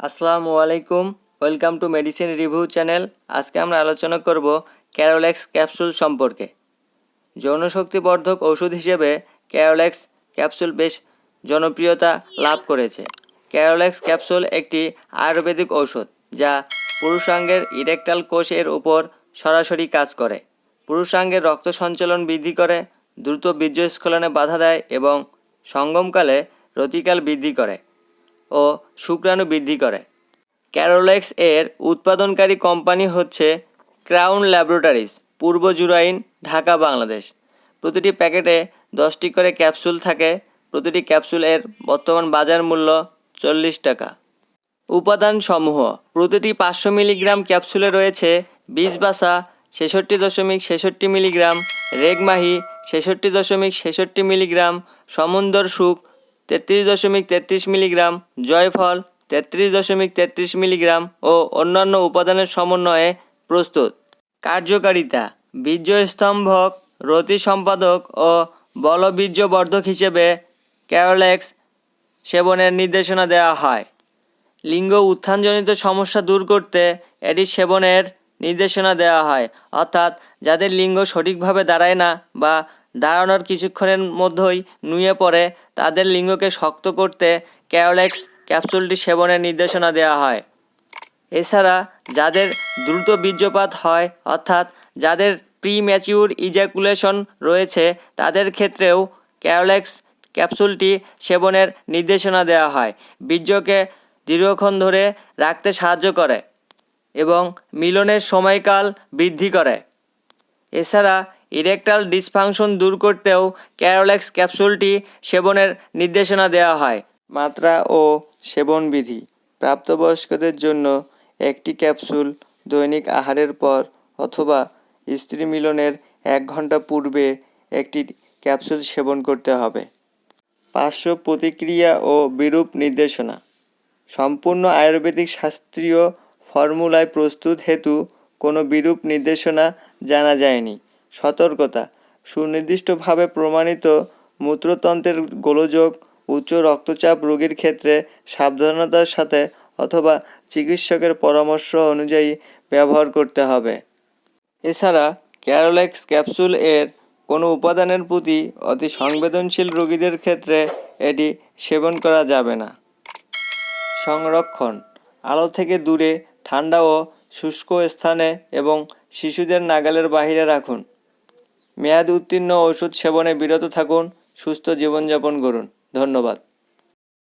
আসসালামু আলাইকুম, welcome to medicine review channel. আজকে আমরা আলোচনা করব ক্যারোলেক্স ক্যাপসুল সম্পর্কে। যৌনশক্তিবর্ধক ওষুধ হিসেবে ক্যারোলেক্স ক্যাপসুল বেশ জনপ্রিয়তা লাভ করেছে। ক্যারোলেক্স ক্যাপসুল একটি আয়ুর্বেদিক ঔষধ যা পুরুষাঙ্গের ইরেকটাল কোষের উপর সরাসরি কাজ করে। পুরুষাঙ্গের রক্ত সঞ্চালন বৃদ্ধি করে, দ্রুত বীর্যস্খলনে বাধা দেয় এবং সঙ্গমকালে রতিকাল বৃদ্ধি করে। ও শুক্রাণু বৃদ্ধি করে। ক্যারোলেক্স এর উৎপাদনকারী কোম্পানি হচ্ছে ক্রাউন ল্যাবরেটরিজ পূর্ব জুরাইন, ঢাকা, বাংলাদেশ। প্রতিটি প্যাকেটে দশটি করে ক্যাপসুল থাকে। প্রতিটি ক্যাপসুলের বর্তমান বাজার মূল্য চল্লিশ টাকা। উপাদান সমূহ প্রতিটি পাঁচশো মিলিগ্রাম ক্যাপসুলে রয়েছে বীজ বাসা, ছেষট্টি দশমিক ছেষট্টি মিলিগ্রাম, রেগমাহি, ছেষট্টি দশমিক ছেষট্টি মিলিগ্রাম, সমুন্দর সুখ তেত্রিশ দশমিক তেত্রিশ মিলিগ্রাম জয়ফল তেত্রিশ দশমিক তেত্রিশ মিলিগ্রাম ও অন্যান্য উপাদানের সমন্বয়ে প্রস্তুত। কার্যকারিতা, বীর্যস্তম্ভক, রতি সম্পাদক ও বলবীর্যবর্ধক হিসেবে ক্যারোলেক্স সেবনের নির্দেশনা দেওয়া হয়। লিঙ্গ উত্থানজনিত সমস্যা দূর করতে এটি সেবনের নির্দেশনা দেওয়া হয়, অর্থাৎ যাদের লিঙ্গ সঠিকভাবে দাঁড়ায় না বা দাঁড়ানোর কিছুক্ষণের মধ্যেই নুয়ে পড়ে। তাদের লিঙ্গকে শক্ত করতে ক্যারোলেক্স ক্যাপসুলটি সেবনের নির্দেশনা দেওয়া হয়। এছাড়া যাদের দ্রুত বীর্যপাত হয়, অর্থাৎ যাদের প্রি ম্যাচিউর ইজাকুলেশন রয়েছে, তাদের ক্ষেত্রেও ক্যারোলেক্স ক্যাপসুলটি সেবনের নির্দেশনা দেওয়া হয়। বীর্যকে দীর্ঘক্ষণ ধরে রাখতে সাহায্য করে এবং মিলনের সময়কাল বৃদ্ধি করে। এছাড়া ইরেকটাল ডিসফাংশন দূর করতেও ক্যারোলেক্স ক্যাপসুলটি সেবনের নির্দেশনা দেওয়া হয়। মাত্রা ও সেবন বিধি। প্রাপ্তবয়স্কদের জন্য একটি ক্যাপসুল দৈনিক আহারের পর অথবা স্ত্রী মিলনের এক ঘণ্টা পূর্বে একটি ক্যাপসুল সেবন করতে হবে। পার্শ্ব প্রতিক্রিয়া ও বিরূপ নির্দেশনা। সম্পূর্ণ আয়ুর্বেদিক শাস্ত্রীয় ফর্মুলায় প্রস্তুত হেতু কোনো বিরূপ নির্দেশনা জানা যায়নি। সতর্কতা। সুনির্দিষ্টভাবে প্রমাণিত মূত্রতন্ত্রের গোলযোগ, উচ্চ রক্তচাপ রোগীর ক্ষেত্রে সাবধানতার সাথে অথবা চিকিৎসকের পরামর্শ অনুযায়ী ব্যবহার করতে হবে। এছাড়া ক্যারোলেক্স ক্যাপসুল এর কোনো উপাদানের প্রতি অতি সংবেদনশীল রোগীদের ক্ষেত্রে এটি সেবন করা যাবে না। সংরক্ষণ। আলো থেকে দূরে, ঠান্ডা ও শুষ্ক স্থানে এবং শিশুদের নাগালের বাইরে রাখুন। মেয়াদ উত্তীর্ণ ওষুধ সেবনে বিরত থাকুন সুস্থ জীবনযাপন করুন। ধন্যবাদ।